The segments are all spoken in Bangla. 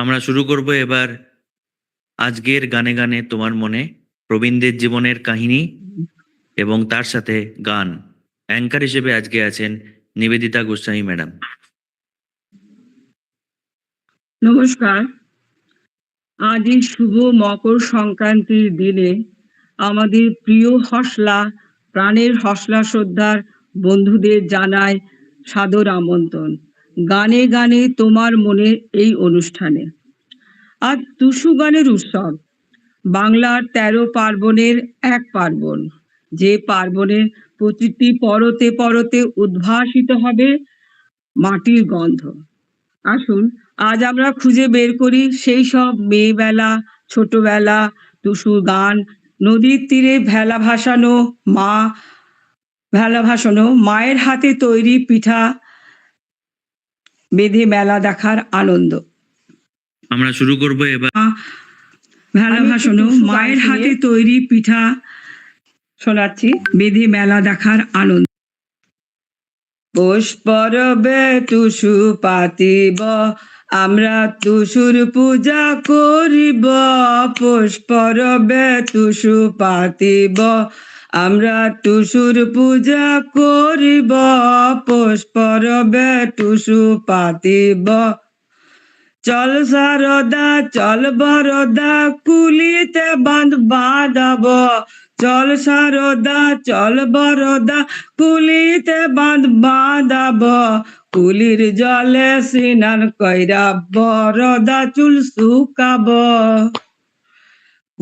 আমরা শুরু করব এবার আজকের গানে গানে তোমার মনে প্রবীণদের জীবনের কাহিনী এবং তার সাথে গান। অ্যাঙ্কার হিসেবে আজকে আছেন নিবেদিতা গোস্বামী ম্যাডাম। নমস্কার। আজ এই শুভ মকর সংক্রান্তির দিনে আমাদের প্রিয় হসলা, প্রাণের হসলা শ্রদ্ধার বন্ধুদের জানায় সাদর আমন্ত্রণ। গানে গানে তোমার মনে এই অনুষ্ঠানে। আজ টুসু গানের উৎসব, বাংলার তেরো পার্বণের এক পার্বণ, যে পার্বণের প্রতিটি পরতে পরতে উদ্ভাসিত হবে মাটির গন্ধ। আসুন, আজ আমরা খুঁজে বের করি সেই সব মেয়েবেলা, ছোটবেলা, টুসুর গান, নদীর তীরে ভেলা ভাসানো মা, ভেলা ভাসানো মায়ের হাতে তৈরি পিঠা বেঁধে মেলা দেখার আনন্দ। আমরা শুরু করব এবার। ভেলা ভাসানো টুসু মায়ের হাতে তৈরি পিঠা শোনাচ্ছি। বেঁধে মেলা দেখার আনন্দ। পুষ্পরবে টুসু পাতিব আমরা টুসুর পূজা করিব। পুষ্পরবে টুসু পাতিব আমরা টুসুর পূজা করিব, পুষ্পরবে টুসু পাতিব। চল সারদা, চল বরদা, কুলিতে বাঁধ বাঁধাব। চল সারদা, চল বরদা, কুলিতে বাঁধ বাঁধাব। কুলির জলে স্নান কইরা বরদা চুল শুকাব।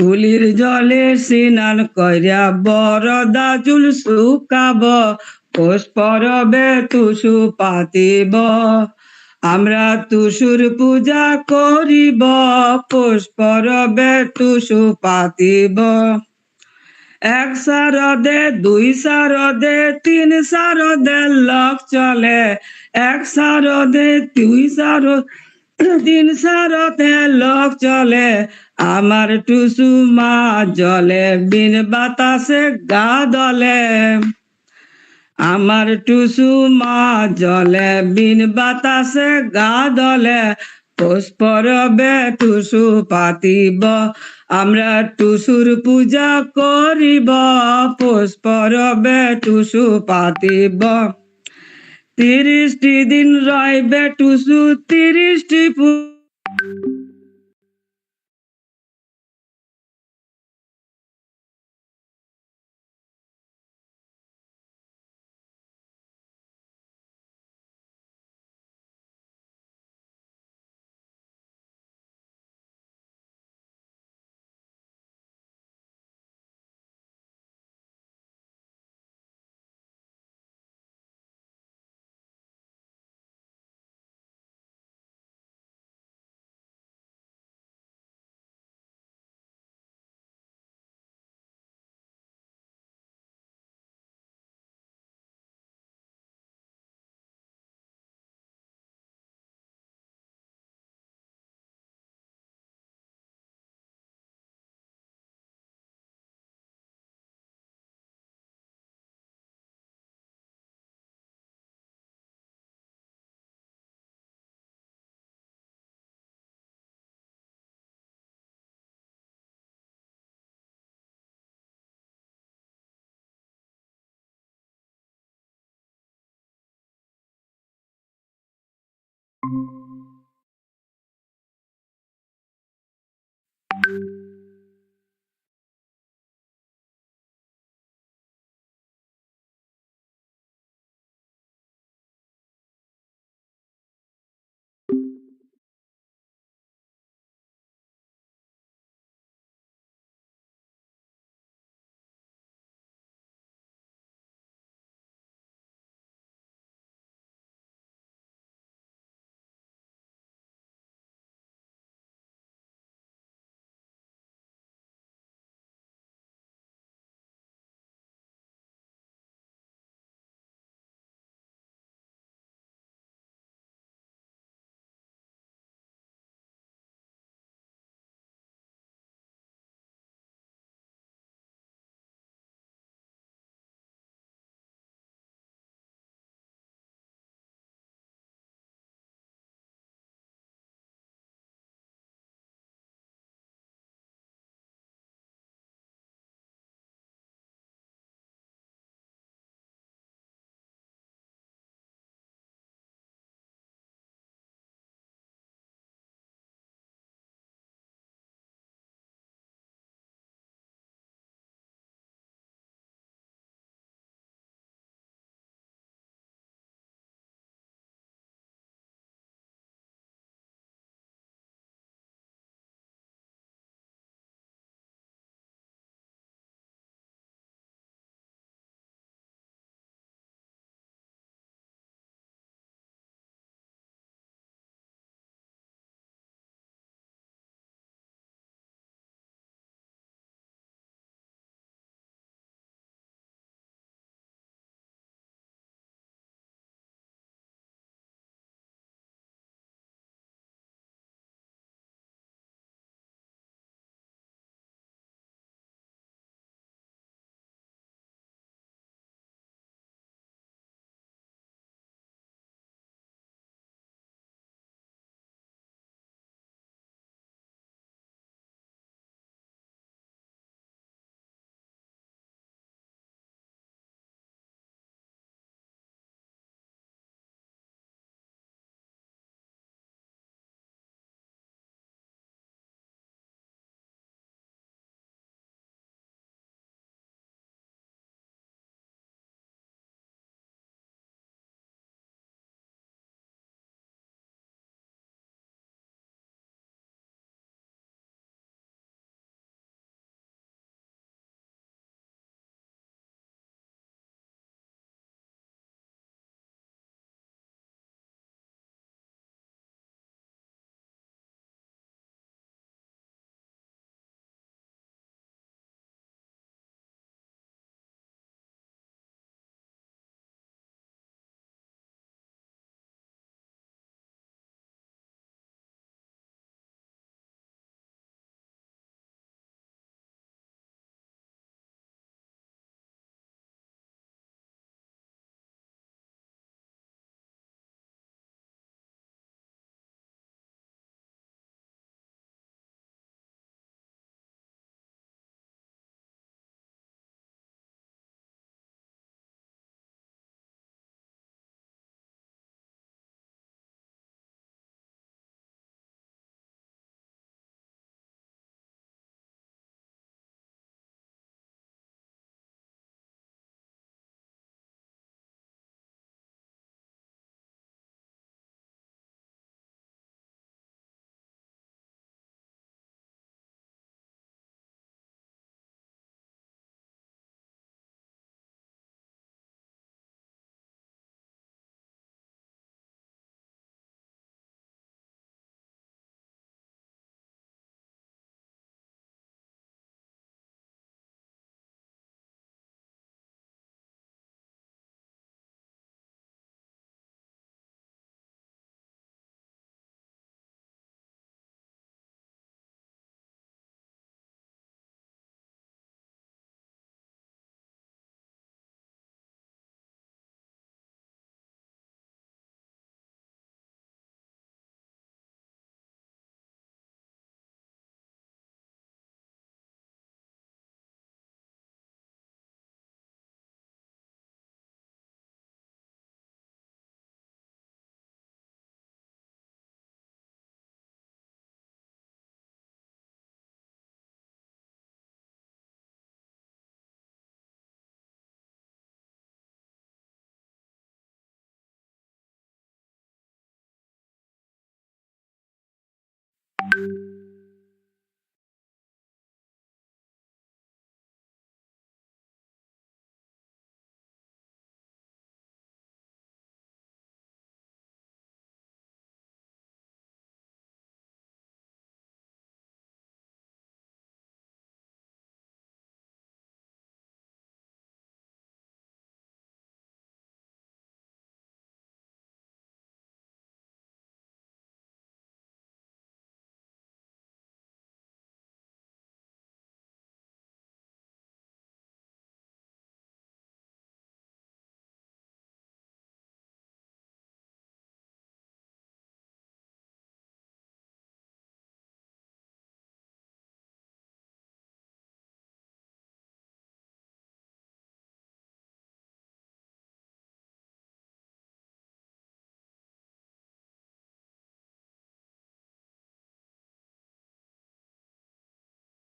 কুলির জলে স্নান কইরা বরদা চুল শুকাব, পুষ্পরবে তুসু পাতিব। আমরা তুসুর পূজা করিব, পুষ্পরবে তুসু পাতিব। এক সারদে দুই সারদে তিন সারদে লক চলে। এক সারদে দুই সার তিন সারদে লোক চলে, আমার টুসু মা জলে, বিন বাতাসে গা দলে। আমার টুসু মা জলে, বিন বাতাসে গা দলে। পুষ্পরবে টুসু পাতিব, আমরা টুসুর পূজা করিব। পুষ্পরবে টুসু পাতিব। তিরিশটি দিন রায় বেটুসু তিরিশটি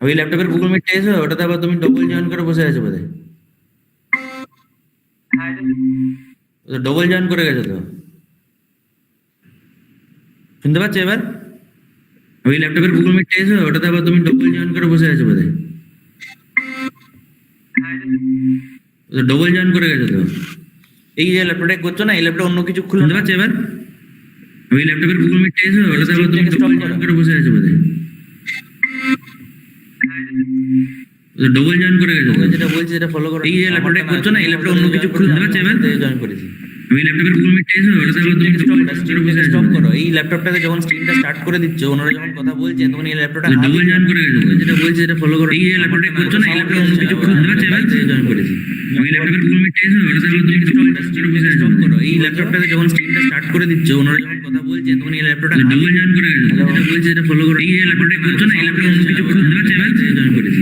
ওই ল্যাপটপের গুগল মিট এসো, ওটাতে আবার তুমি ডবল জয়েন করে বসে আছো বোধহয়। ডবল জয়েন করে গেছো তো। শুনতে পাচ্ছ এবার? ওই ল্যাপটপের গুগল মিট এসো, ওটাতে আবার তুমি ডবল জয়েন করে বসে আছো বোধহয়। ডবল জয়েন করে গেছো তো। এই যে ল্যাপটপটা করছ না এই ল্যাপটপ অন্য কিছু খুলে নিতে পারছ এবার? ওই ল্যাপটপের গুগল মিট এসে ওটাতে আবার তুমি ডবল জয়েন করে। বসে আছো বোধহয়। ডবল জয়েন করে গেছো? যেটা বলছি সেটা ফলো করো। এই যে ল্যাপটপটা করছ না এই ল্যাপটপ অন্য কিছু খুলে নিতে পারছ এবার? জয়েন করেছি। ওই ল্যাপটপের গুগল মিট এসো ওটাতে আবার তুমি জয়েন স্টপ করো। এই ল্যাপটপটাকে যখন স্ক্রিনটা স্টার্ট করে দিচ্ছ ওনারা যখন কথা বলছেন তখন এই ল্যাপটপটা ডবল জয়েন করে গেছো? যেটা বলছি সেটা ফলো করো। এই ল্যাপটপটা করছ না এই ল্যাপটপ অন্য কিছু পারছে এবার জয়েন করেছি ওই ল্যাপটপের গুগল মিট এসো ওটাতে আবার তুমি স্টপ করো। এই ল্যাপটপটাকে যখন স্ক্রিনটা স্টার্ট করে দিচ্ছ ওনারা যখন কথা বলছেন তখন এই ল্যাপটপটা ডবল জয়েন করে গেছো? যেটা বলছি সেটা ফলো করো এই ল্যাপটপটা করছ না এই ল্যাপটপ অন্য কিছু পারছে এবার জয়েন করেছি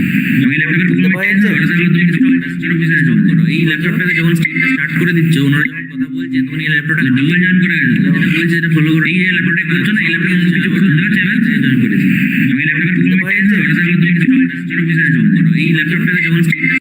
ওই ল্যাপটপের গুগল মিট এসো ওটাতে আবার তুমি স্টপ করো। এই ল্যাপটপটাকে যখন স্ক্রিনটা স্টার্ট করে দিচ্ছ ওনারা যখন কথা বলছেন তখন